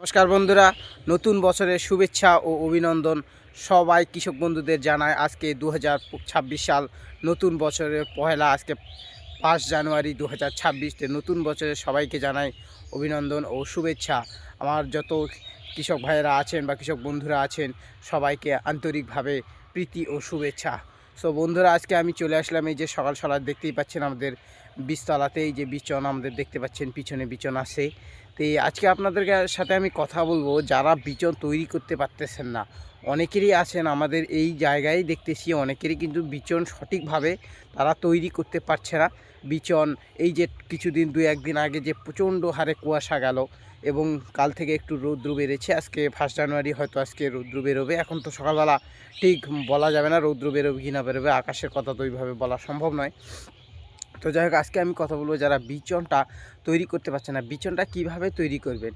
নমস্কার বন্ধুরা, নতুন বছরের শুভেচ্ছা ও অভিনন্দন সবাই কৃষক বন্ধুদের জানায় আজকে দু হাজার ছাব্বিশ সাল, নতুন বছরের পহেলা আজকে পাঁচ জানুয়ারি দু হাজার নতুন বছরের সবাইকে জানাই অভিনন্দন ও শুভেচ্ছা। আমার যত কৃষক ভাইয়েরা আছেন বা কৃষক বন্ধুরা আছেন, সবাইকে আন্তরিকভাবে প্রীতি ও শুভেচ্ছা। সো বন্ধুরা, আজকে আমি চলে আসলাম এই যে সকাল সকাল দেখতেই পাচ্ছেন আমাদের বিস্তলাতে এই যে বিচন আমাদের দেখতে পাচ্ছেন, পিছনে বিচন আছে। তো আজকে আপনাদের সাথে আমি কথা বলব, যারা বিচন তৈরি করতে পারতেছেন না অনেকেরই আছেন, আমাদের এই জায়গায় দেখতেছি অনেকেরই কিন্তু বিচন সঠিকভাবে তারা তৈরি করতে পারছে না। বিচন, এই যে কিছুদিন দু একদিন আগে যে প্রচণ্ড হারে কুয়াশা গেল এবং কাল থেকে একটু রৌদ্র বেড়েছে, আজকে ফার্স্ট জানুয়ারি হয়তো আজকে রৌদ্র বেরোবে। এখন তো সকালবেলা ঠিক বলা যাবে না, রৌদ্র বেরোবে কি না বেরোবে, আকাশের কথা তো ওইভাবে বলা সম্ভব নয়। তো যাই হোক, আজকে আমি কথা বলব যারা বিচনটা তৈরি করতে পারছে না, বিচনটা কীভাবে তৈরি করবেন,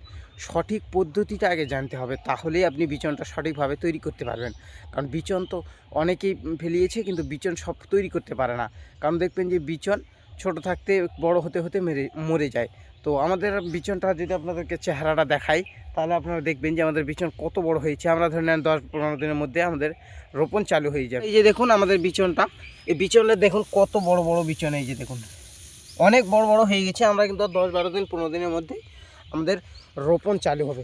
সঠিক পদ্ধতিটা আগে জানতে হবে, তাহলেই আপনি বিচনটা সঠিকভাবে তৈরি করতে পারবেন। কারণ বিচন তো অনেকেই ফেলিয়েছে, কিন্তু বিচন সব তৈরি করতে পারে না। কারণ দেখবেন যে বিচন ছোট থাকতে বড় হতে হতে মেরে, মরে যায়। তো আমাদের বিচনটা যদি আপনাদেরকে চেহারাটা দেখাই, তাহলে আপনারা দেখবেন যে আমাদের বিচন কত বড় হয়েছে। আমরা ধরে নেন দশ পনেরো দিনের মধ্যে আমাদের রোপণ চালু হয়ে যাবে। এই যে দেখুন আমাদের বিচনটা এই বিচনে দেখুন কত বড় বড় বিচন এই যে দেখুন। অনেক বড় বড় হয়ে গেছে, আমরা কিন্তু দশ বারো দিন পনেরো দিনের মধ্যে আমাদের রোপণ চালু হবে।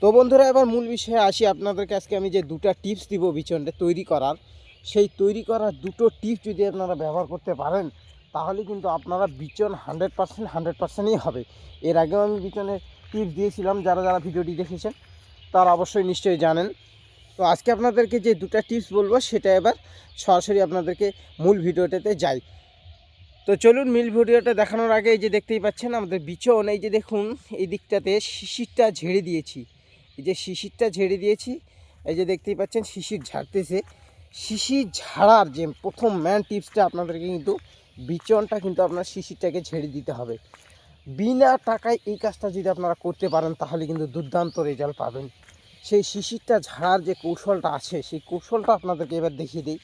তো বন্ধুরা, এবার মূল বিষয়ে আসি। আপনাদেরকে আজকে আমি যে দুটো টিপস দিব বিচনটা তৈরি করার, সেই তৈরি করার দুটো টিপস যদি আপনারা ব্যবহার করতে পারেন তাহলে কিন্তু আপনারা বিচন হান্ড্রেড পার্সেন্ট হান্ড্রেড পার্সেন্টই হবে। এর আগেও আমি বিচনের টিপস দিয়েছিলাম, যারা যারা ভিডিওটি দেখেছেন, তারা অবশ্যই নিশ্চয়ই জানেন। তো আজকে আপনাদেরকে যে দুটো টিপস বলব, সেটা এবার সরাসরি আপনাদেরকে মূল ভিডিওটাতে যাই। তো চলুন মিল ভিডিওটা দেখানোর আগে এই যে দেখতেই পাচ্ছেন, আমাদের বিচন, এই যে দেখুন, এই দিকটাতে শিশিরটা ঝেড়ে দিয়েছি। এই যে শিশিরটা ঝেড়ে দিয়েছি, এই যে দেখতেই পাচ্ছেন, শিশির ঝাড়তেছে। শিশির ঝাড়ার যে প্রথম ম্যান টিপসটা আপনাদেরকে কিন্তু বিচনটা কিন্তু আপনার শিশিরটাকে ঝেড়ে দিতে হবে। বিনা টাকায় এই কাজটা যদি আপনারা করতে পারেন, তাহলে কিন্তু দুর্দান্ত রেজাল্ট পাবেন। সেই শিশিরটা ঝাড়ার যে কৌশলটা আছে, সেই কৌশলটা আপনাদেরকে এবার দেখিয়ে দিই।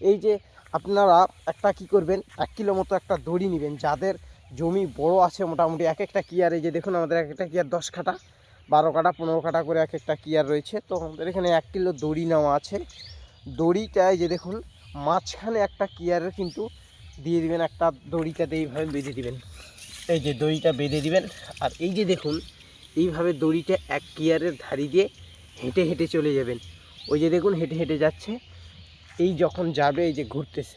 এই যে আপনারা একটা কি করবেন, এক কিলো মতো একটা দড়ি নেবেন। যাদের জমি বড় আছে, মোটামুটি এক একটা কিয়ার যে দেখুন আমাদের এক একটা কিয়ার দশ কাটা বারো কাটা পনেরো কাটা করে এক একটা কিয়ার রয়েছে। তো আমাদের এখানে এক কিলো দড়ি নেওয়া আছে। দড়িটায় যে দেখুন, মাঝখানে একটা কিয়ারের কিন্তু দিয়ে দিবেন একটা দড়িটাতে এইভাবে বেঁধে দিবেন। এই যে দড়িটা বেঁধে দিবেন। আর এই যে দেখুন, এইভাবে দড়িটা এক কিয়ারের ধারি দিয়ে হেঁটে হেঁটে চলে যাবেন। ওই যে দেখুন, হেঁটে হেঁটে যাচ্ছে। এই যখন যাবে, এই যে ঘুরতেছে,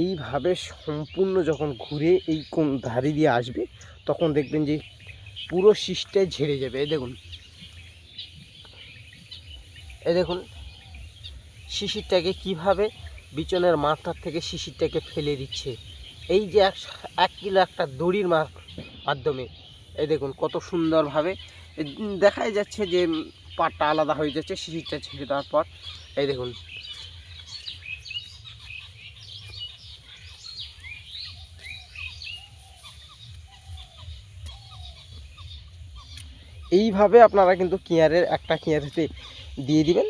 এইভাবে সম্পূর্ণ যখন ঘুরে এই কোন ধারি দিয়ে আসবে, তখন দেখবেন যে পুরো শীষটাই ঝেড়ে যাবে। এই দেখুন। এ দেখুন শিশিরটাকে কীভাবে বিচনের মাথার থেকে শিশিরটাকে ফেলে দিচ্ছে। এই যে এক এক কিলো একটা দড়ির মাধ্যমে। এই দেখুন কত সুন্দরভাবে। দেখাই যাচ্ছে যে পাটটা আলাদা হয়ে যাচ্ছে, শিশিরটা ছেড়ে দেওয়ার পর। এই দেখুন। এইভাবে আপনারা কিন্তু কিয়ারের একটা কিয়ারেতে দিয়ে দিবেন।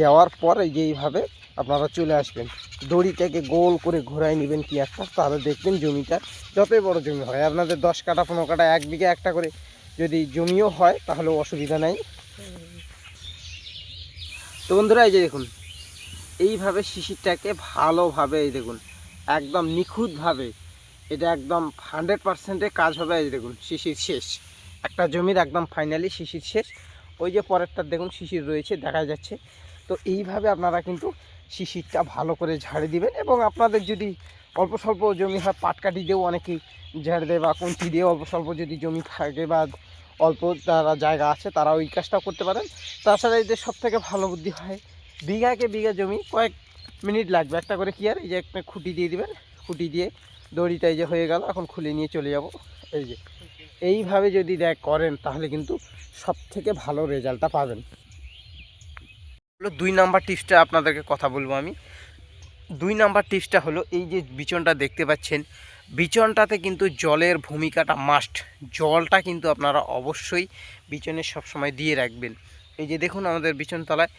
দেওয়ার পর এই যে এইভাবে আপনারা চলে আসবেন। দড়িটাকে গোল করে ঘোরায় নেবেন কি একটা, তাহলে দেখবেন জমিটা যতই বড় জমি হয়, আপনাদের দশ কাটা পনেরো কাটা এক বিঘা, একটা করে যদি জমিও হয়, তাহলে অসুবিধা নাই। তো বন্ধুরা, এই যে দেখুন, এইভাবে শিশিরটাকে ভালোভাবে এই দেখুন, একদম নিখুঁতভাবে, এটা একদম হান্ড্রেড পার্সেন্টে কাজ হবে, এই দেখুন, শিশির শেষ। একটা জমির একদম ফাইনালি শিশির শেষ। ওই যে পরেরটা দেখুন, শিশির রয়েছে, দেখা যাচ্ছে। তো এইভাবে আপনারা কিন্তু শিশিরটা ভালো করে ঝাড়ে দিবেন এবং আপনাদের যদি অল্প স্বল্প জমি হয়, পাটকাঠি দিয়েও অনেকেই ঝাড় দেয় বা কঞ্চি দিয়ে অল্প স্বল্প যদি জমি থাকে বা অল্প যারা জায়গা আছে তারা ওই কাজটাও করতে পারেন। তাছাড়া এদের সব থেকে ভালো বুদ্ধি হয়, বিঘাকে বিঘা জমি কয়েক মিনিট লাগবে। একটা করে কি আর, এই যে একটা খুঁটি দিয়ে দিবেন, খুঁটি দিয়ে দড়িটা এই যে হয়ে গেল, এখন খুলে নিয়ে চলে যাব। এই যে, এইভাবে যদি দেখ করেন, তাহলে কিন্তু সব থেকে ভালো রেজাল্টটা পাবেন। হলো দুই নাম্বার টিপসটা আপনাদেরকে কথা বলব আমি। দুই নাম্বার টিপসটা হলো এই যে বিচনটা দেখতে পাচ্ছেন, বিচনটাতে কিন্তু জলের ভূমিকাটা মাস্ট জলটা কিন্তু আপনারা অবশ্যই বিচনে সবসময় দিয়ে রাখবেন। এই যে দেখুন আমাদের বিচনতলায়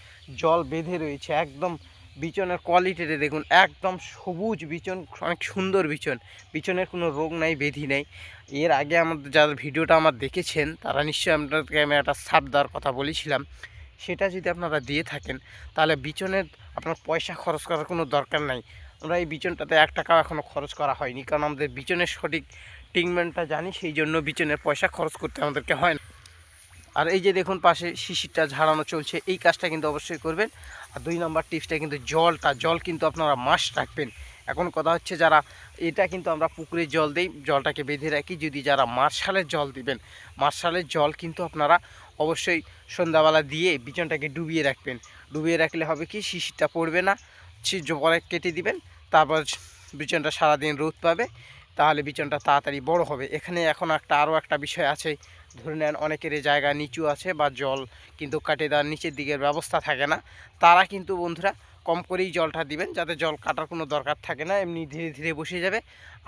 জল বেঁধে রয়েছে, একদম বিচনের কোয়ালিটিতে দেখুন, একদম সবুজ বিচন, অনেক সুন্দর বিচন। বিচনের কোনো রোগ নাই ব্যাধি নাই। এর আগে আমাদের যারা ভিডিওটা আমার দেখেছেন, তারা নিশ্চয়ই আপনাদেরকে আমি একটা সাপ দেওয়ার কথা বলেছিলাম। সেটা যদি আপনারা দিয়ে থাকেন, তাহলে বিচনের আপনার পয়সা খরচ করার কোনো দরকার নাই। আমরা এই বিচনটাতে এক টাকাও এখনও খরচ করা হয়নি, কারণ আমাদের বিচনের সঠিক ট্রিটমেন্টটা জানি, সেই জন্য বিচনের পয়সা খরচ করতে আমাদেরকে হয় না। আর এই যে দেখুন পাশে শিশিরটা ঝাড়ানো চলছে, এই কাজটা কিন্তু অবশ্যই করবেন। আর দুই নম্বর টিপসটা কিন্তু জলটা, জল কিন্তু আপনারা মাস রাখবেন। এখন কথা হচ্ছে যারা, এটা কিন্তু আমরা পুকুরের জল দিই, জলটাকে বেঁধে রাখি। যদি যারা মার্শালের জল দিবেন, মার্শালের জল কিন্তু আপনারা অবশ্যই সন্ধ্যাবেলা দিয়ে বিচনটাকে ডুবিয়ে রাখবেন। ডুবিয়ে রাখলে হবে কি? শিশিরটা পড়বে না। পরে কেটে দিবেন, তারপর বিচনটা সারাদিন রোদ পাবে। তাহলে বিচনটা তাড়াতাড়ি বড় হবে। এখানে এখন একটা আরও একটা বিষয় আছে। ধরে নেন অনেকের জায়গা নিচু আছে বা জল কিন্তু কাটে দেওয়ার নিচের দিকের ব্যবস্থা থাকে না। তারা কিন্তু বন্ধুরা কম করেই জলটা দিবেন, যাতে জল কাটার কোনো দরকার থাকে না। এমনি ধীরে ধীরে বসে যাবে।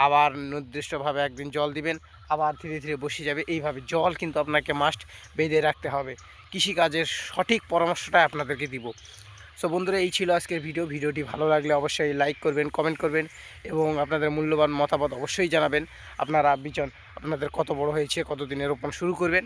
আবার নির্দিষ্টভাবে একদিন জল দিবেন, আবার ধীরে ধীরে বসে যাবে। এইভাবে জল কিন্তু আপনাকে মাস্ট বেঁধে রাখতে হবে। কৃষিকাজের সঠিক পরামর্শটা আপনাদেরকে দিব। সো বন্ধুরা, এই ছিল আজকের ভিডিও ভিডিওটি ভালো লাগলে অবশ্যই লাইক করবেন কমেন্ট করবেন এবং আপনাদের মূল্যবান মতামত অবশ্যই জানাবেন। আপনারা বিচন আপনাদের কত বড় হয়েছে, কত দিনে রোপণ শুরু করবেন।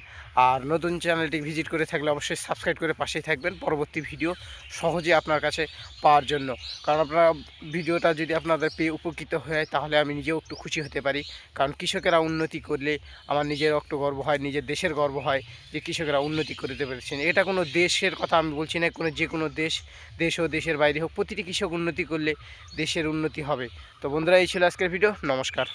আর নতুন চ্যানেলটি ভিজিট করে থাকলে অবশ্যই সাবস্ক্রাইব করে পাশেই থাকবেন পরবর্তী ভিডিও সহজে আপনার কাছে পাওয়ার জন্য। কারণ আপনারা ভিডিওটা যদি আপনাদের পেয়ে উপকৃত হয়, তাহলে আমি নিজেও একটু খুশি হতে পারি। কারণ কৃষকেরা উন্নতি করলে আমার নিজের একটু গর্ব হয়, নিজের দেশের গর্ব হয় যে কৃষকেরা উন্নতি করতে পেরেছেন। এটা কোনো দেশের কথা আমি বলছি না, কোনো যে কোনো দেশ দেশ ও দেশের বাইরে হোক, প্রতিটি কৃষক উন্নতি করলে দেশের উন্নতি হবে। তো বন্ধুরা, এই ছিল আজকের ভিডিও। নমস্কার।